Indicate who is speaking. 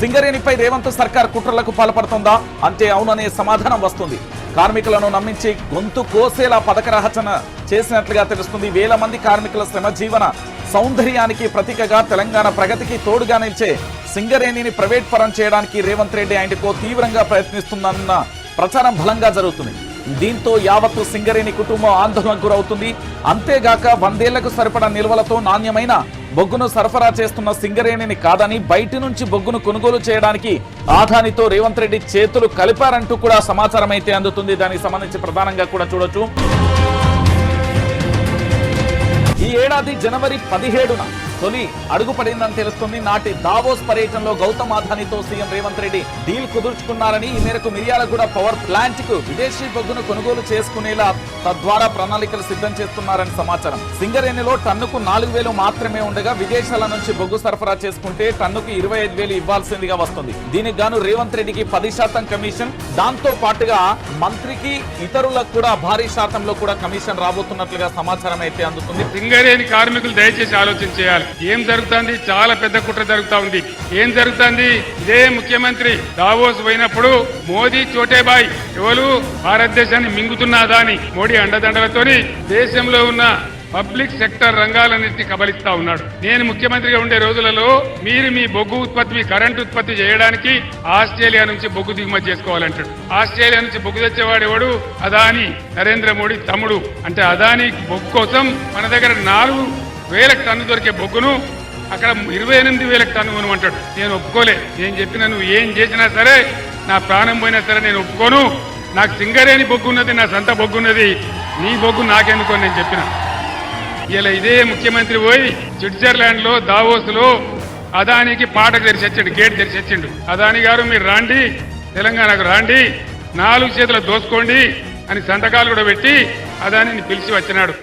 Speaker 1: సింగరేణిపై రేవంత్ సర్కార్ కుట్రలకు పాల్పడుతుందా? అంటే అవుననే సమాధానం వస్తుంది. కార్మికులను నమ్మించి గొంతు కోసేలా పథక రచన చేసినట్లుగా తెలుస్తుంది. వేల మంది కార్మికుల శ్రమ జీవన సౌందర్యానికి ప్రతీకగా తెలంగాణ ప్రగతికి తోడుగా నిలిచే సింగరేణిని ప్రైవేట్ పరం చేయడానికి రేవంత్ రెడ్డి ఆయనకు తీవ్రంగా ప్రయత్నిస్తుందన్న ప్రచారం బలంగా జరుగుతుంది. దీంతో యావత్తు సింగరేణి కుటుంబం ఆందోళనకు గురవుతుంది. అంతేగాక వందేళ్ళకు సరిపడా నిల్వలతో నాణ్యమైన బొగ్గును సరఫరా చేస్తున్న సింగరేణిని కాదని బయటి నుంచి బొగ్గును కొనుగోలు చేయడానికి ఆదానితో రేవంత్ రెడ్డి చేతులు కలిపారంటూ కూడా సమాచారం అయితే అందుతుంది. దానికి సంబంధించి ప్రధానంగా కూడా చూడొచ్చు. ఈ ఏడాది జనవరి పదిహేడున తొలి అడుగు పడిందని తెలుస్తుంది. నాటి దావోస్ పర్యటనలో గౌతమ్ అదానితో సీఎం రేవంత్ రెడ్డి డీల్ కుదుర్చుకున్నారని ఈ మేరకు మిర్యాలగూడ పవర్ ప్లాంట్కు విదేశీ బొగ్గును కొనుగోలు చేసుకునేలా తద్వారా ప్రణాళికలు సిద్ధం చేస్తున్నారని సమాచారం. సింగరేణిలో టన్నుకు నాలుగు వేలు మాత్రమే ఉండగా విదేశాల నుంచి బొగ్గు సరఫరా చేసుకుంటే టన్నుకు ఇరవై ఐదు వేలు ఇవ్వాల్సిందిగా వస్తుంది. దీనికి గాను రేవంత్ రెడ్డికి పది శాతం కమిషన్. దాంతో పాటుగా మంత్రికి ఇతరులకు కూడా భారీ శాతంలో కూడా కమిషన్ రాబోతున్నట్లుగా సమాచారం అయితే అందుతుంది.
Speaker 2: సింగరేణి కార్మికులు దయచేసి ఆలోచన చేయాలి. ఏం జరుగుతుంది? చాలా పెద్ద కుట్ర జరుగుతా ఉంది. ఏం జరుగుతుంది? ఇదే ముఖ్యమంత్రి దావోస్ పోయినప్పుడు మోదీ చోటేబాయ్ ఎవరు? భారతదేశాన్ని మింగుతున్నాదా అని మోడీ అండదండలతోని దేశంలో ఉన్న పబ్లిక్ సెక్టర్ రంగాలన్నింటినీ కబలిస్తా ఉన్నాడు. నేను ముఖ్యమంత్రిగా ఉండే రోజులలో మీరు మీ బొగ్గు ఉత్పత్తి మీ కరెంట్ ఉత్పత్తి చేయడానికి ఆస్ట్రేలియా నుంచి బొగ్గు దిగుమతి చేసుకోవాలంటాడు. ఆస్ట్రేలియా నుంచి బొగ్గు తెచ్చేవాడు ఎవడు? అదాని నరేంద్ర మోడీ తమ్ముడు. అంటే అదాని బొగ్గు కోసం మన దగ్గర నాలుగు వేల టన్ను దొరికే బొగ్గును అక్కడ ఇరవై ఎనిమిది వేలకు టన్ను అంటాడు. నేను ఒప్పుకోలే. నేను చెప్పిన నువ్వు ఏం చేసినా సరే నా ప్రాణం పోయినా సరే నేను ఒప్పుకోను. నాకు సింగరేణి బొగ్గు ఉన్నది నా సంత బొగ్గు ఉన్నది నీ బొగ్గు నాకెందుకు నేను చెప్పిన. ఇలా ఇదే ముఖ్యమంత్రి పోయి స్విట్జర్లాండ్లో దావోస్లో అదానికి పాట తెరిచి వచ్చాడు గేట్ తెరిచి వచ్చిండు. అదాని గారు మీరు రాండి తెలంగాణకు రాండి నాలుగు చేతులు దోసుకోండి అని సంతకాలు కూడా పెట్టి అదానిని పిలిచి వచ్చినాడు.